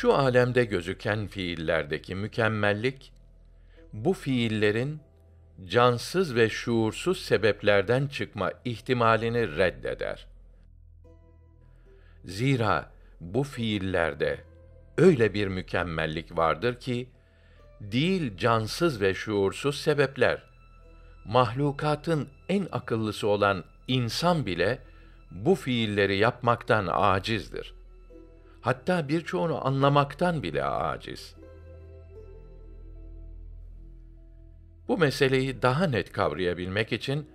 Şu alemde gözüken fiillerdeki mükemmellik, bu fiillerin cansız ve şuursuz sebeplerden çıkma ihtimalini reddeder. Zira bu fiillerde öyle bir mükemmellik vardır ki değil cansız ve şuursuz sebepler mahlukatın en akıllısı olan insan bile bu fiilleri yapmaktan acizdir. Hatta birçoğunu anlamaktan bile aciz. Bu meseleyi daha net kavrayabilmek için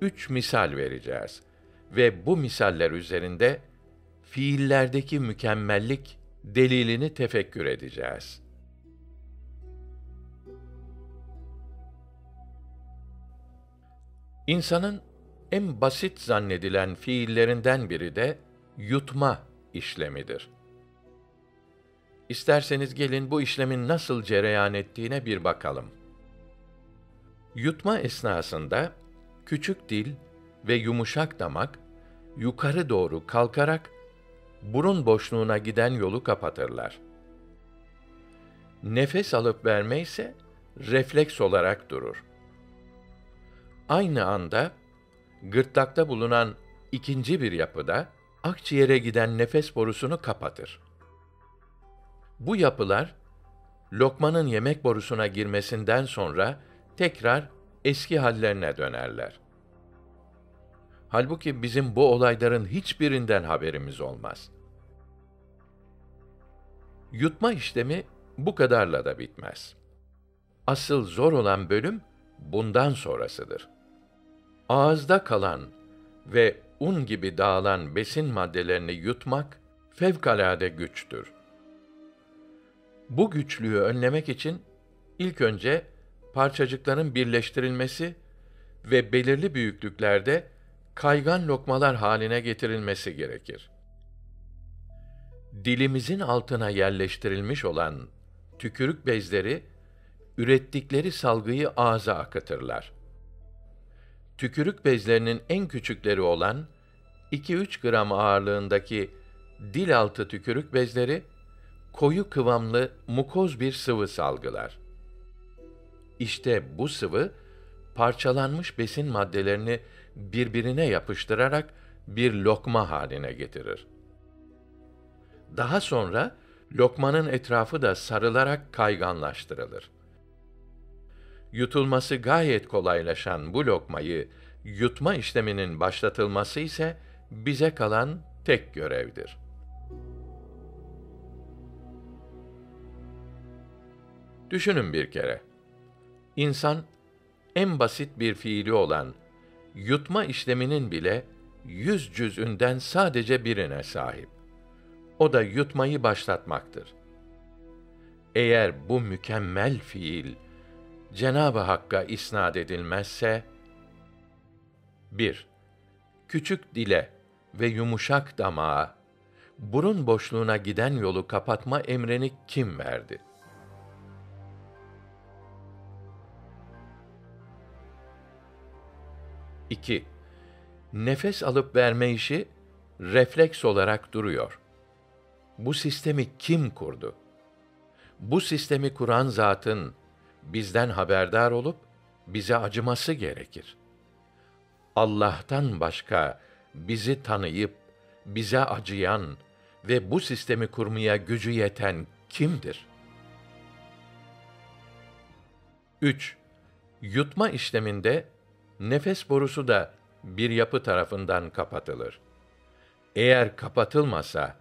üç misal vereceğiz ve bu misaller üzerinde fiillerdeki mükemmellik delilini tefekkür edeceğiz. İnsanın en basit zannedilen fiillerinden biri de yutma işlemidir. İsterseniz gelin bu işlemin nasıl cereyan ettiğine bir bakalım. Yutma esnasında küçük dil ve yumuşak damak yukarı doğru kalkarak burun boşluğuna giden yolu kapatırlar. Nefes alıp verme ise refleks olarak durur. Aynı anda gırtlakta bulunan ikinci bir yapıda akciğere giden nefes borusunu kapatır. Bu yapılar lokmanın yemek borusuna girmesinden sonra tekrar eski hallerine dönerler. Halbuki bizim bu olayların hiçbirinden haberimiz olmaz. Yutma işlemi bu kadarla da bitmez. Asıl zor olan bölüm bundan sonrasıdır. Ağızda kalan ve un gibi dağılan besin maddelerini yutmak fevkalade güçtür. Bu güçlüğü önlemek için ilk önce parçacıkların birleştirilmesi ve belirli büyüklüklerde kaygan lokmalar haline getirilmesi gerekir. Dilimizin altına yerleştirilmiş olan tükürük bezleri ürettikleri salgıyı ağza akıtırlar. Tükürük bezlerinin en küçükleri olan 2-3 gram ağırlığındaki dil altı tükürük bezleri koyu kıvamlı mukoz bir sıvı salgılar. İşte bu sıvı parçalanmış besin maddelerini birbirine yapıştırarak bir lokma haline getirir. Daha sonra lokmanın etrafı da sarılarak kayganlaştırılır. Yutulması gayet kolaylaşan bu lokmayı yutma işleminin başlatılması ise bize kalan tek görevdir. Düşünün bir kere. İnsan en basit bir fiili olan yutma işleminin bile yüz cüzünden sadece birine sahip. O da yutmayı başlatmaktır. Eğer bu mükemmel fiil Cenab-ı Hakk'a isnad edilmezse 1. Küçük dile ve yumuşak damağa burun boşluğuna giden yolu kapatma emrini kim verdi? 2. Nefes alıp verme işi refleks olarak duruyor. Bu sistemi kim kurdu? Bu sistemi kuran zatın bizden haberdar olup bize acıması gerekir. Allah'tan başka bizi tanıyıp bize acıyan ve bu sistemi kurmaya gücü yeten kimdir? 3. Yutma işleminde nefes borusu da bir yapı tarafından kapatılır. Eğer kapatılmasa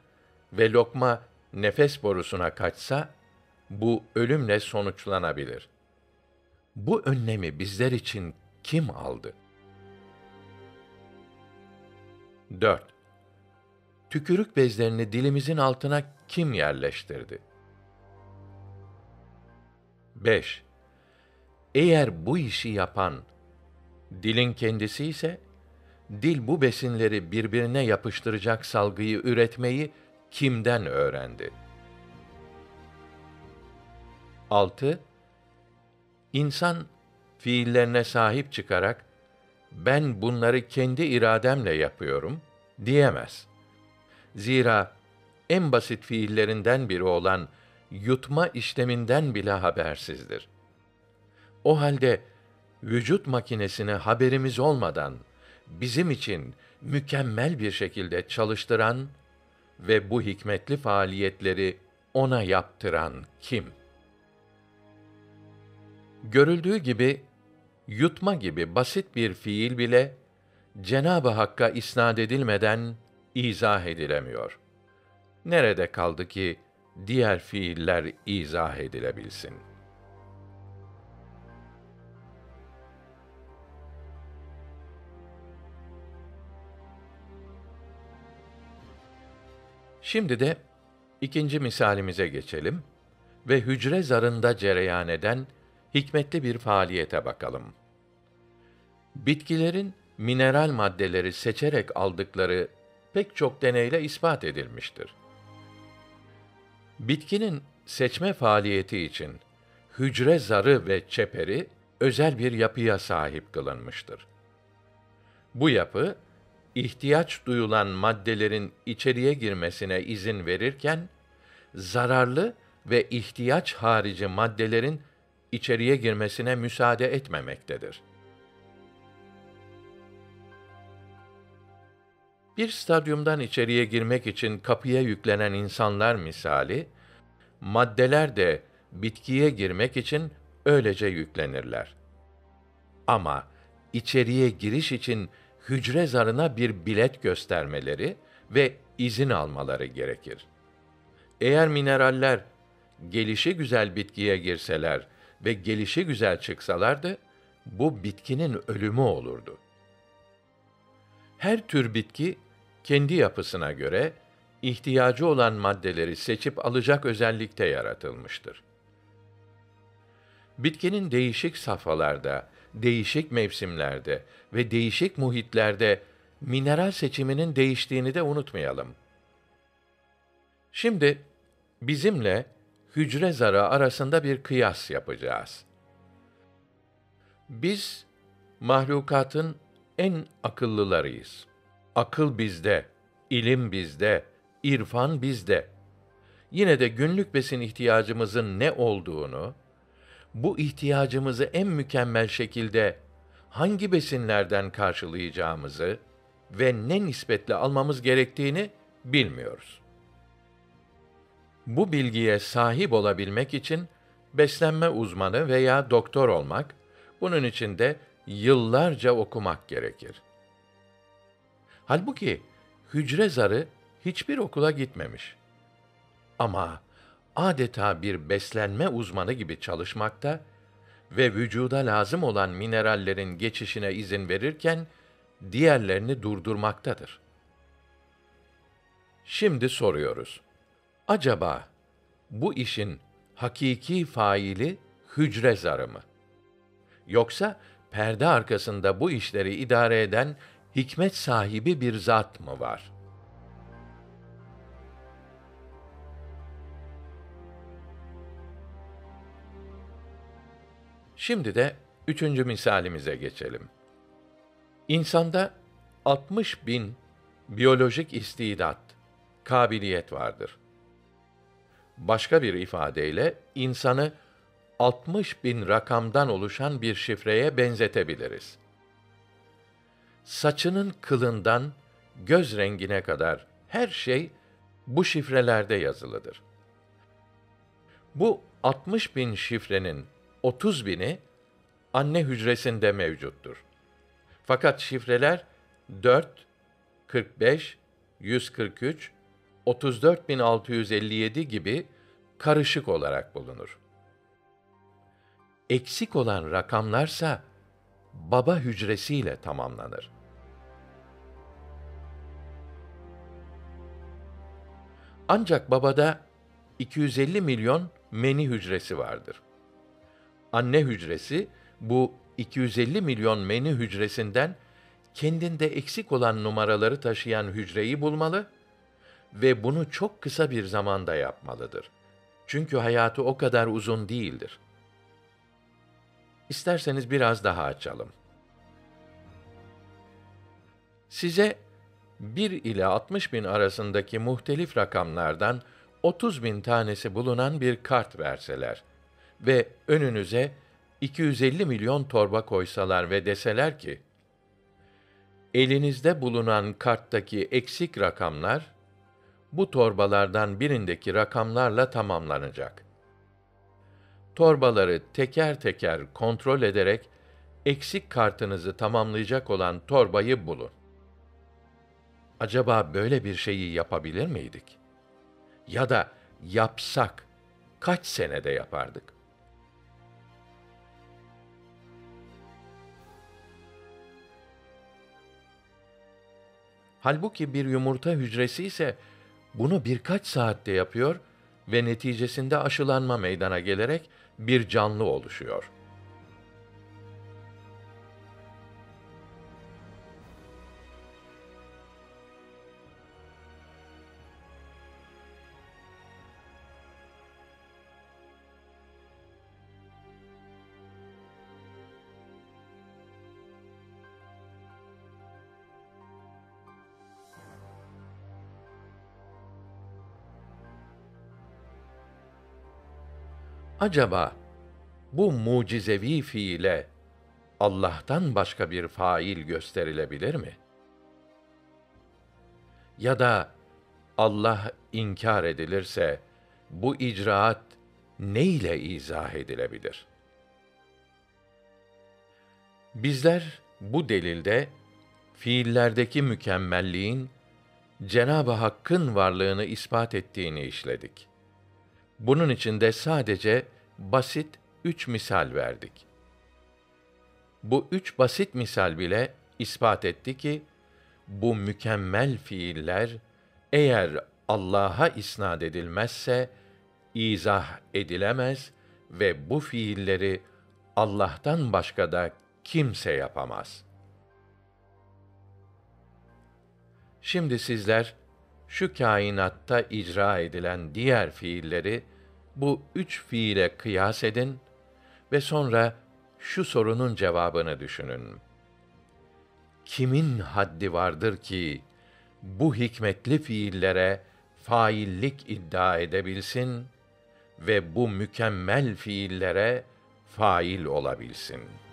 ve lokma nefes borusuna kaçsa, bu ölümle sonuçlanabilir. Bu önlemi bizler için kim aldı? 4. Tükürük bezlerini dilimizin altına kim yerleştirdi? 5. Eğer bu işi yapan Dilin kendisi ise dil bu besinleri birbirine yapıştıracak salgıyı üretmeyi kimden öğrendi? 6. İnsan fiillerine sahip çıkarak ben bunları kendi irademle yapıyorum diyemez. Zira en basit fiillerinden biri olan yutma işleminden bile habersizdir. O halde vücut makinesini haberimiz olmadan bizim için mükemmel bir şekilde çalıştıran ve bu hikmetli faaliyetleri ona yaptıran kim? Görüldüğü gibi yutma gibi basit bir fiil bile Cenab-ı Hakk'a isnad edilmeden izah edilemiyor. Nerede kaldı ki diğer fiiller izah edilebilsin? Şimdi de ikinci misalimize geçelim ve hücre zarında cereyan eden hikmetli bir faaliyete bakalım. Bitkilerin mineral maddeleri seçerek aldıkları pek çok deneyle ispat edilmiştir. Bitkinin seçme faaliyeti için hücre zarı ve çeperi özel bir yapıya sahip kılınmıştır. Bu yapı ihtiyaç duyulan maddelerin içeriye girmesine izin verirken zararlı ve ihtiyaç harici maddelerin içeriye girmesine müsaade etmemektedir. Bir stadyumdan içeriye girmek için kapıya yüklenen insanlar misali, maddeler de bitkiye girmek için öylece yüklenirler. Ama içeriye giriş için hücre zarına bir bilet göstermeleri ve izin almaları gerekir. Eğer mineraller gelişi güzel bitkiye girseler ve gelişi güzel çıksalardı, bu bitkinin ölümü olurdu. Her tür bitki kendi yapısına göre ihtiyacı olan maddeleri seçip alacak özellikte yaratılmıştır. Bitkinin değişik safhalarda, değişik mevsimlerde ve değişik muhitlerde mineral seçiminin değiştiğini de unutmayalım. Şimdi bizimle hücre zarı arasında bir kıyas yapacağız. Biz mahlukatın en akıllılarıyız. Akıl bizde, ilim bizde, irfan bizde. Yine de günlük besin ihtiyacımızın ne olduğunu, bu ihtiyacımızı en mükemmel şekilde hangi besinlerden karşılayacağımızı ve ne nispetle almamız gerektiğini bilmiyoruz. Bu bilgiye sahip olabilmek için beslenme uzmanı veya doktor olmak, bunun için de yıllarca okumak gerekir. Halbuki hücre zarı hiçbir okula gitmemiş. Ama adeta bir beslenme uzmanı gibi çalışmakta ve vücuda lazım olan minerallerin geçişine izin verirken diğerlerini durdurmaktadır. Şimdi soruyoruz. Acaba bu işin hakiki faili hücre zarı mı? Yoksa perde arkasında bu işleri idare eden hikmet sahibi bir zat mı var?' Şimdi de üçüncü misalimize geçelim. İnsanda 60 bin biyolojik istidat, kabiliyet vardır. Başka bir ifadeyle insanı 60 bin rakamdan oluşan bir şifreye benzetebiliriz. Saçının kılından göz rengine kadar her şey bu şifrelerde yazılıdır. Bu 60 bin şifrenin 30 bini anne hücresinde mevcuttur. Fakat şifreler 4, 45, 143, 34657 gibi karışık olarak bulunur. Eksik olan rakamlarsa baba hücresiyle tamamlanır. Ancak babada 250 milyon meni hücresi vardır anne hücresi bu 250 milyon meni hücresinden kendinde eksik olan numaraları taşıyan hücreyi bulmalı ve bunu çok kısa bir zamanda yapmalıdır. Çünkü hayatı o kadar uzun değildir. İsterseniz biraz daha açalım. Size 1 ile 60 bin arasındaki muhtelif rakamlardan 30 bin tanesi bulunan bir kart verseler ve önünüze 250 milyon torba koysalar ve deseler ki, elinizde bulunan karttaki eksik rakamlar, bu torbalardan birindeki rakamlarla tamamlanacak. Torbaları teker teker kontrol ederek eksik kartınızı tamamlayacak olan torbayı bulun. Acaba böyle bir şeyi yapabilir miydik? Ya da yapsak kaç senede yapardık? Halbuki bir yumurta hücresi ise bunu birkaç saatte yapıyor ve neticesinde aşılanma meydana gelerek bir canlı oluşuyor. Acaba bu mucizevi fiile Allah'tan başka bir fail gösterilebilir mi? Ya da Allah inkar edilirse bu icraat ne ile izah edilebilir? Bizler bu delilde fiillerdeki mükemmelliğin Cenab-ı Hakk'ın varlığını ispat ettiğini işledik. Bunun için de sadece basit üç misal verdik. Bu üç basit misal bile ispat etti ki, bu mükemmel fiiller eğer Allah'a isnad edilmezse izah edilemez ve bu fiilleri Allah'tan başka da kimse yapamaz. Şimdi sizler şu kainatta icra edilen diğer fiilleri bu üç fiile kıyas edin ve sonra şu sorunun cevabını düşünün. Kimin haddi vardır ki bu hikmetli fiillere faillik iddia edebilsin ve bu mükemmel fiillere fail olabilsin.''